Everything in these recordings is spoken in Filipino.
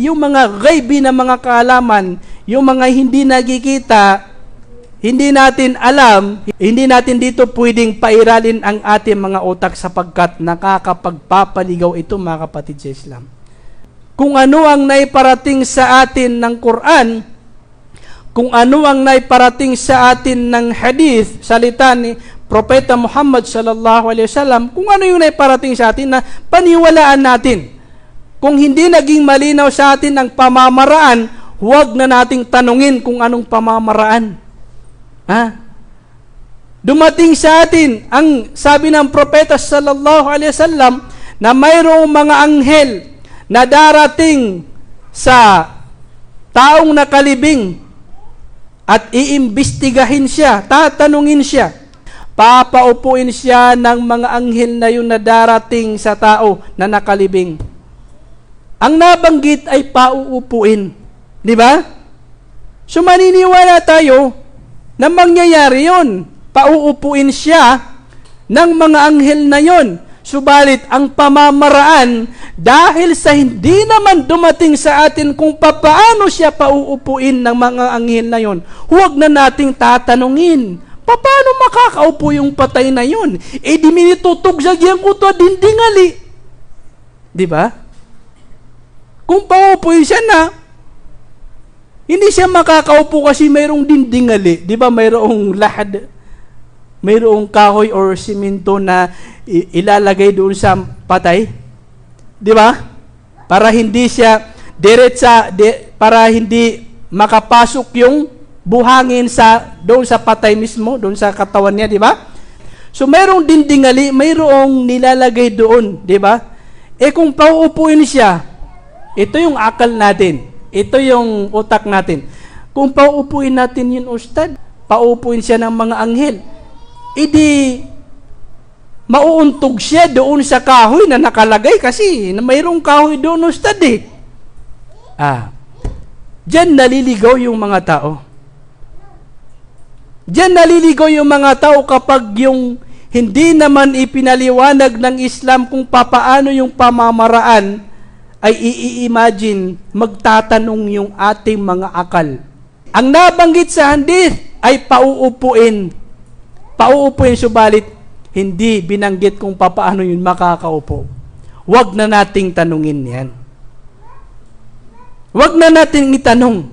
yung mga gaybi na mga kaalaman, yung mga hindi nakikita, hindi natin alam, hindi natin dito pwedeng pairalin ang ating mga utak sapagkat nakakapagpapaligaw ito mga kapatid sa Islam. Kung ano ang naiparating sa atin ng Quran, kung ano ang naiparating sa atin ng hadith, salita ni Propeta Muhammad sallallahu alaihi wasallam, kung ano yung naiparating sa atin na paniwalaan natin. Kung hindi naging malinaw sa atin ang pamamaraan, huwag na nating tanungin kung anong pamamaraan. Ha? Dumating sa atin ang sabi ng propeta sallallahu alaihi wasallam na mayroong mga anghel na darating sa taong nakalibing at iimbestigahin siya, tatanungin siya. Papaupuin siya ng mga anghel na yun na darating sa tao na nakalibing. Ang nabanggit ay pauupuin. Di ba? So maniniwala tayo na mangyayari yon. Pauupuin siya ng mga anghel na yon. Subalit ang pamamaraan dahil sa hindi naman dumating sa atin kung papaano siya pauupuin ng mga anghel na yon, huwag na nating tatanungin. Paano makakaupo yung patay na yon? Eh di minitutog sa giyang kuto dindingali. Di ba? Kung pauupuin siya na, hindi siya makakaupo kasi mayroong dindingali. Di ba mayroong lahad, mayroong kahoy or simento na ilalagay doon sa patay? Di ba? Para hindi siya diretsa, di, para hindi makapasok yung buhangin sa doon sa patay mismo, doon sa katawan niya, di ba? So mayroong dindingali, mayroong nilalagay doon, di ba? Eh kung pauupuin siya, ito yung akal natin. Ito yung utak natin. Kung pauupuin natin yun, Ustad, pauupuin siya ng mga anghel, edi mauuntog siya doon sa kahoy na nakalagay kasi mayroong kahoy doon, Ustad eh. Ah, Diyan naliligaw yung mga tao. Diyan naliligaw yung mga tao kapag yung hindi naman ipinaliwanag ng Islam kung papaano yung pamamaraan ay i-imagine, magtatanong yung ating mga akal. Ang nabanggit sa hadith ay pauupuin. Pauupuin, subalit hindi binanggit kung papaano yun makakaupo. Huwag na nating tanungin yan. Huwag na nating itanong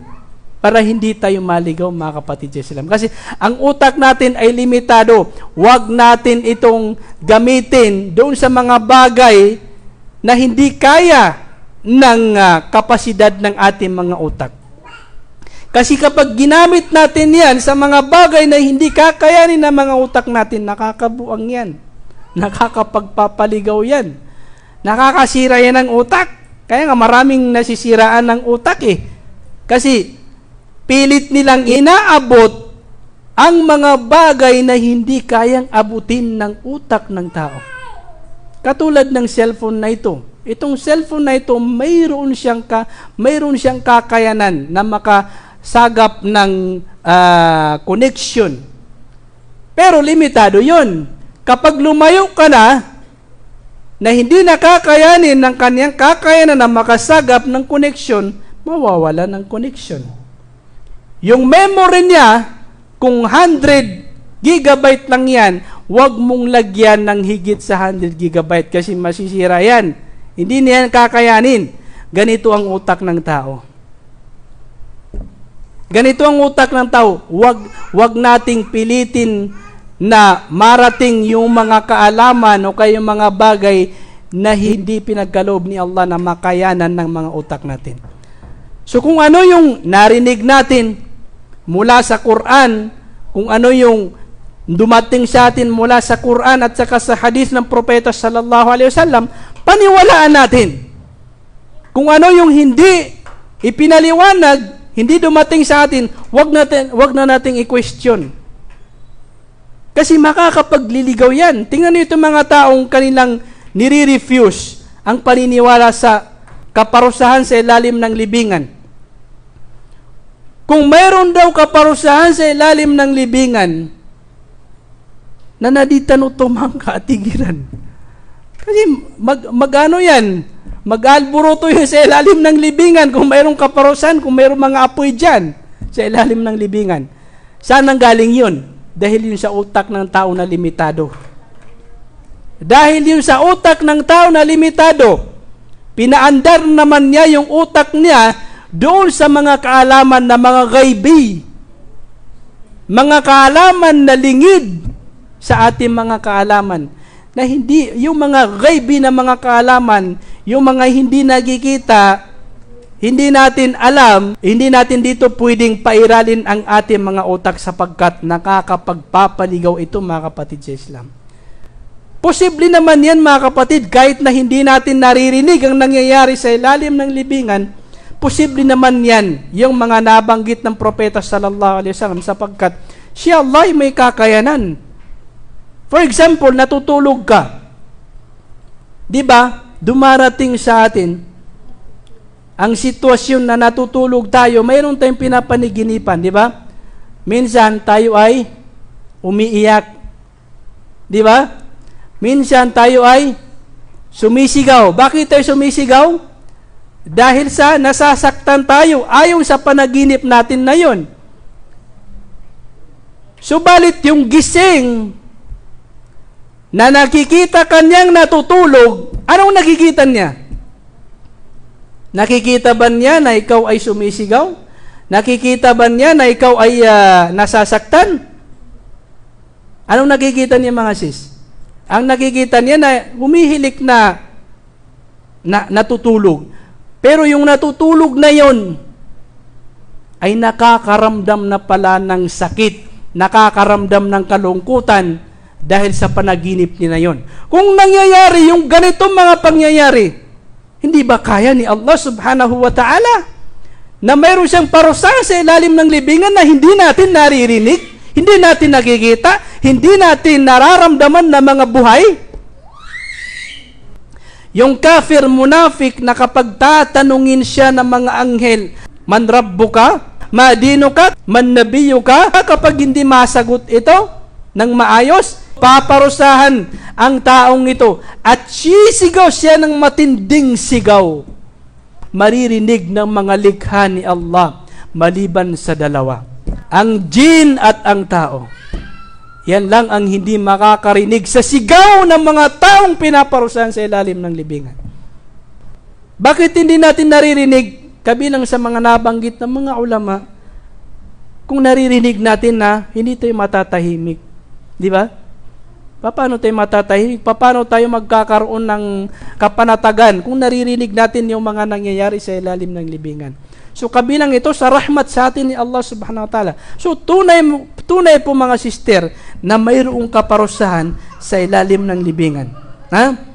para hindi tayo maligaw mga kapatid sa. Kasi ang utak natin ay limitado. Huwag natin itong gamitin doon sa mga bagay na hindi kaya ng uh, kapasidad ng ating mga utak. Kasi kapag ginamit natin yan sa mga bagay na hindi kakayanin ng mga utak natin, nakakabuang yan. Nakakapagpapaligaw yan. Nakakasira yan ng utak. Kaya nga maraming nasisiraan ng utak eh. Kasi pilit nilang inaabot ang mga bagay na hindi kayang abutin ng utak ng tao. Katulad ng cellphone na ito Itong cellphone na ito, mayroon siyang ka, mayroon siyang kakayanan na makasagap ng uh, connection. Pero limitado 'yon. Kapag lumayo ka na na hindi nakakayanin ng kanyang kakayanan na makasagap ng connection, mawawala ng connection. Yung memory niya, kung 100 gigabyte lang yan, huwag mong lagyan ng higit sa 100 gigabyte kasi masisira yan hindi niyan kakayanin. Ganito ang utak ng tao. Ganito ang utak ng tao. Wag, wag nating pilitin na marating yung mga kaalaman o kayong mga bagay na hindi pinagkaloob ni Allah na makayanan ng mga utak natin. So kung ano yung narinig natin mula sa Quran, kung ano yung dumating sa atin mula sa Quran at saka sa hadith ng propeta sallallahu alaihi wasallam, paniwalaan natin. Kung ano yung hindi ipinaliwanag, hindi dumating sa atin, wag natin wag na nating i-question. Kasi makakapagliligaw yan. Tingnan niyo itong mga taong kanilang nire-refuse ang paniniwala sa kaparusahan sa ilalim ng libingan. Kung mayroon daw kaparusahan sa ilalim ng libingan, nanaditan o tumang kaatigiran. Kasi mag, magano yan? Mag-alburuto yun sa ilalim ng libingan kung mayroong kaparusan, kung mayroong mga apoy dyan sa ilalim ng libingan. Saan nang galing yun? Dahil yun sa utak ng tao na limitado. Dahil yun sa utak ng tao na limitado, pinaandar naman niya yung utak niya doon sa mga kaalaman na mga gaybi. Mga kaalaman na lingid sa ating mga kaalaman na hindi yung mga gaybi na mga kaalaman, yung mga hindi nagkikita, hindi natin alam, hindi natin dito pwedeng pairalin ang ating mga utak sapagkat nakakapagpapaligaw ito mga kapatid sa Islam. Posible naman yan mga kapatid, kahit na hindi natin naririnig ang nangyayari sa ilalim ng libingan, posible naman yan yung mga nabanggit ng propeta sallallahu alaihi wasallam sapagkat si Allah ay may kakayanan. For example, natutulog ka. 'Di ba? Dumarating sa atin ang sitwasyon na natutulog tayo, mayroon tayong pinapaniginipan, di ba? Minsan tayo ay umiiyak. Di ba? Minsan tayo ay sumisigaw. Bakit tayo sumisigaw? Dahil sa nasasaktan tayo ayon sa panaginip natin na yon. Subalit yung gising na nakikita kanyang natutulog, anong nakikita niya? Nakikita ba niya na ikaw ay sumisigaw? Nakikita ba niya na ikaw ay uh, nasasaktan? Anong nakikita niya mga sis? Ang nakikita niya na humihilik na, na natutulog. Pero yung natutulog na yon ay nakakaramdam na pala ng sakit, nakakaramdam ng kalungkutan dahil sa panaginip niya na yon. Kung nangyayari yung ganitong mga pangyayari, hindi ba kaya ni Allah subhanahu wa ta'ala na mayroon siyang parusa sa ilalim ng libingan na hindi natin naririnig, hindi natin nakikita, hindi natin nararamdaman na mga buhay? Yung kafir munafik na kapag tatanungin siya ng mga anghel, man rabbuka, madino ka, man nabiyo ka, kapag hindi masagot ito ng maayos, paparusahan ang taong ito at sisigaw siya ng matinding sigaw. Maririnig ng mga likha ni Allah maliban sa dalawa. Ang jin at ang tao. Yan lang ang hindi makakarinig sa sigaw ng mga taong pinaparusahan sa ilalim ng libingan. Bakit hindi natin naririnig kabilang sa mga nabanggit ng mga ulama kung naririnig natin na hindi tayo matatahimik? Di ba? Paano tayo matatahimik? Paano tayo magkakaroon ng kapanatagan kung naririnig natin yung mga nangyayari sa ilalim ng libingan? So kabilang ito sa rahmat sa atin ni Allah subhanahu wa ta'ala. So tunay, tunay po mga sister na mayroong kaparusahan sa ilalim ng libingan. Ha?